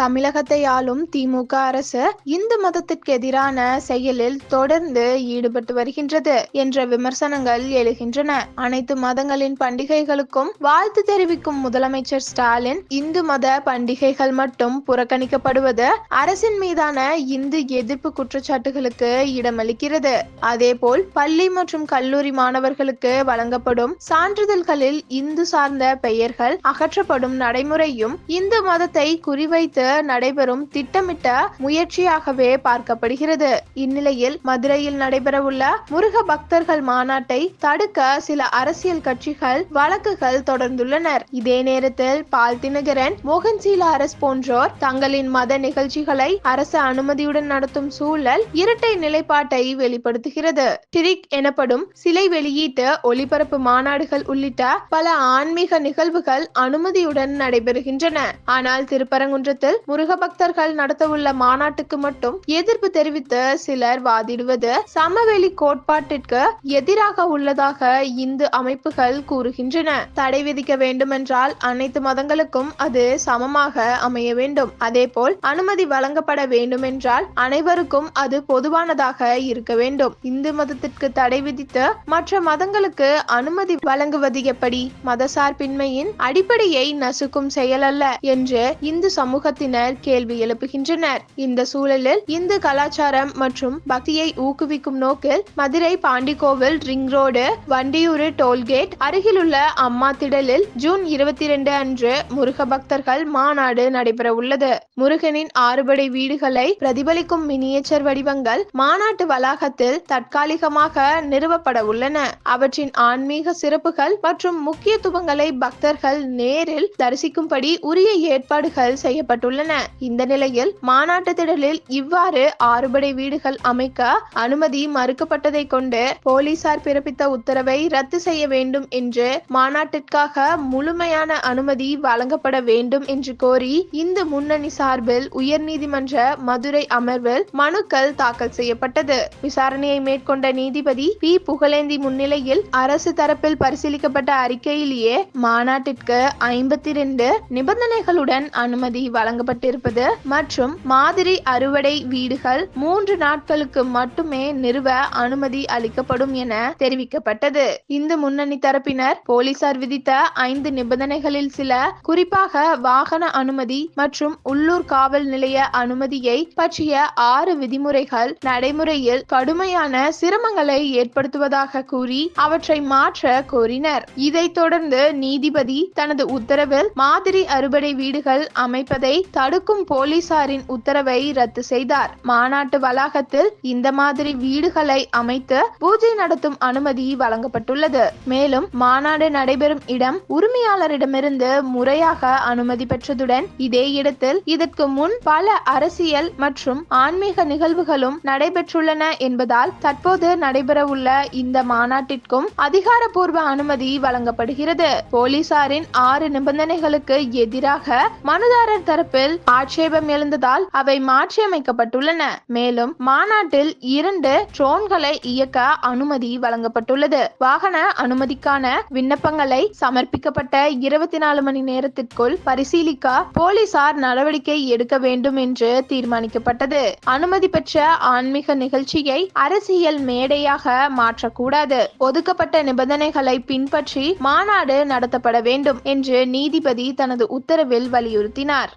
தமிழகத்தை ஆளும் திமுக அரசு இந்து மதத்திற்கு எதிரான செயலில் தொடர்ந்து ஈடுபட்டு வருகின்றது என்ற விமர்சனங்கள் எழுகின்றன. அனைத்து மதங்களின் பண்டிகைகளுக்கும் வாழ்த்து தெரிவிக்கும் முதலமைச்சர் ஸ்டாலின் இந்து மத பண்டிகைகள் மட்டும் புறக்கணிக்கப்படுவது அரசின் மீதான இந்து எதிர்ப்பு குற்றச்சாட்டுகளுக்கு இடமளிக்கிறது. அதேபோல் பள்ளி மற்றும் கல்லூரி மாணவர்களுக்கு வழங்கப்படும் சான்றிதழ்களில் இந்து சார்ந்த பெயர்கள் அகற்றப்படும் நடைமுறையும் இந்து மதத்தை குறிவைத்து நடைபெறும் திட்டமிட்ட முயற்சியாகவே பார்க்கப்படுகிறது. இந்நிலையில் மதுரையில் நடைபெறவுள்ள முருக பக்தர்கள் மாநாட்டை தடுக்க சில அரசியல் கட்சிகள் வழக்குகள் தொடர்ந்துள்ளனர். இதே நேரத்தில் பால் தினகரன் மோகன் சீலாரஸ் போன்றோர் தங்களின் மத நிகழ்ச்சிகளை அரசு அனுமதியுடன் நடத்தும் சூழல் இரட்டை நிலைப்பாட்டை வெளிப்படுத்துகிறது. டிரிக் எனப்படும் சிலை வெளியீட்டு ஒளிபரப்பு மாநாடுகள் உள்ளிட்ட பல ஆன்மீக நிகழ்வுகள் அனுமதியுடன் நடைபெறுகின்றன. ஆனால் திருப்பரங்குன்றத்தில் முருக பக்தர்கள் நடத்தவுள்ள மாநாட்டுக்கு மட்டும் எதிர்ப்பு தெரிவித்து சிலர் வாதிடுவது சமவெளி கோட்பாட்டிற்கு எதிராக உள்ளதாக இந்து அமைப்புகள் கூறுகின்றன. தடை விதிக்க வேண்டுமென்றால் அனைத்து மதங்களுக்கும் அது சமமாக அமைய வேண்டும். அதேபோல் அனுமதி வழங்கப்பட வேண்டுமென்றால் அனைவருக்கும் அது பொதுவானதாக இருக்க வேண்டும். இந்து மதத்திற்கு தடை விதித்து மற்ற மதங்களுக்கு அனுமதி வழங்குவது எப்படி? மதசார்பின்மையின் அடிப்படையை நசுக்கும் செயல் அல்ல என்று இந்து சமூகத்தினர் கேள்வி எழுப்புகின்றனர். இந்த சூழலில் இந்து கலாச்சாரம் மற்றும் பக்தியை ஊக்குவிக்கும் நோக்கில் Madurai Pandikovil ring road Vandiyur toll gate அருகிலுள்ள அம்மா திடலில் ஜூன் இருபத்தி இரண்டு அன்று முருக பக்தர்கள் மாநாடு நடைபெற உள்ளது முருகனின் ஆறுபடை வீடுகளை பிரதிபலிக்கும் மினியேச்சர் வடிவங்கள் மாநாட்டு வளாகத்தில் தற்காலிகமாக நிறுவப்பட உள்ளன அவற்றின் ஆன்மீக சிறப்புகள் மற்றும் முக்கியத்துவங்களை பக்தர்கள் நேரில் தரிசிக்கும்படி உரிய ஏற்பாடுகள் செய்யப்பட்டுள்ளன. இந்த நிலையில் மாநாட்டு திடலில் இவ்வாறு ஆறுபடை வீடுகள் அமைக்க அனுமதி மறுக்கப்பட்டதை கொண்டு போலீசார் பிறப்பித்த உத்தரவை ரத்து செய்ய வேண்டும் என்று மாநாட்டிற்காக முழுமையான அனுமதி வழங்கப்பட வேண்டும் என்று கோரி இந்து முன்னணி சார்பில் உயர்நீதிமன்ற மதுரை அமர்வில் மனுக்கள் தாக்கல் செய்யப்பட்டது. விசாரணையை மேற்கொண்ட நீதிபதி பி. புகழேந்தி முன்னிலையில் அரசு தரப்பில் பரிசீலிக்கப்பட்ட அறிக்கையிலேயே மாநாட்டிற்கு ஐம்பத்தி இரண்டு நிபந்தனைகளுடன் அனுமதி வழங்க வழங்கப்பட்டிருப்பது மற்றும் மாதிரி அறுவடை வீடுகள் மூன்று நாட்களுக்கு மட்டுமே நிறுவ அனுமதி அளிக்கப்படும் என தெரிவிக்கப்பட்டது. இந்து முன்னணி தரப்பினர் போலீசார் விதித்த ஐந்து நிபந்தனைகளில் சில குறிப்பாக வாகன அனுமதி மற்றும் உள்ளூர் காவல் நிலைய அனுமதியை பற்றிய ஆறு விதிமுறைகள் நடைமுறையில் கடுமையான சிரமங்களை ஏற்படுத்துவதாக கூறி அவற்றை மாற்ற கோரினர். இதைத் தொடர்ந்து நீதிபதி தனது உத்தரவில் மாதிரி அறுவடை வீடுகள் அமைப்பதை தடுக்கும் போலீசாரின் உத்தரவை ரத்து செய்தார். மாநாட்டு வளாகத்தில் இந்த மாதிரி வீடுகளை அமைத்து பூஜை நடத்தும் அனுமதி வழங்கப்பட்டுள்ளது. மேலும் மாநாடு நடைபெறும் இடம் உரிமையாளரிடமிருந்து முறையாக அனுமதி பெற்றதுடன் இதே இடத்தில் இதற்கு முன் பல அரசியல் மற்றும் ஆன்மீக நிகழ்வுகளும் நடைபெற்றுள்ளன என்பதால் தற்போது நடைபெறவுள்ள இந்த மாநாட்டிற்கும் அதிகாரப்பூர்வ அனுமதி வழங்கப்படுகிறது. போலீசாரின் ஆறு நிபந்தனைகளுக்கு எதிராக மனுதாரர் தரப்பு தரப்பில் ஆட்சேபம் எழுந்ததால் அவை மாற்றியமைக்கப்பட்டுள்ளன. மேலும் மாநாட்டில் இரண்டு ட்ரோன்களை இயக்க அனுமதி வழங்கப்பட்டுள்ளது. வாகன அனுமதிக்கான விண்ணப்பங்களை சமர்ப்பிக்கப்பட்ட இருபத்தி நாலு மணி நேரத்திற்குள் பரிசீலிக்க போலீசார் நடவடிக்கை எடுக்க வேண்டும் என்று தீர்மானிக்கப்பட்டது. அனுமதி பெற்ற ஆன்மீக நிகழ்ச்சியை அரசியல் மேடையாக மாற்றக்கூடாது. ஒதுக்கப்பட்ட நிபந்தனைகளை பின்பற்றி மாநாடு நடத்தப்பட வேண்டும் என்று நீதிபதி தனது உத்தரவில் வலியுறுத்தினார்.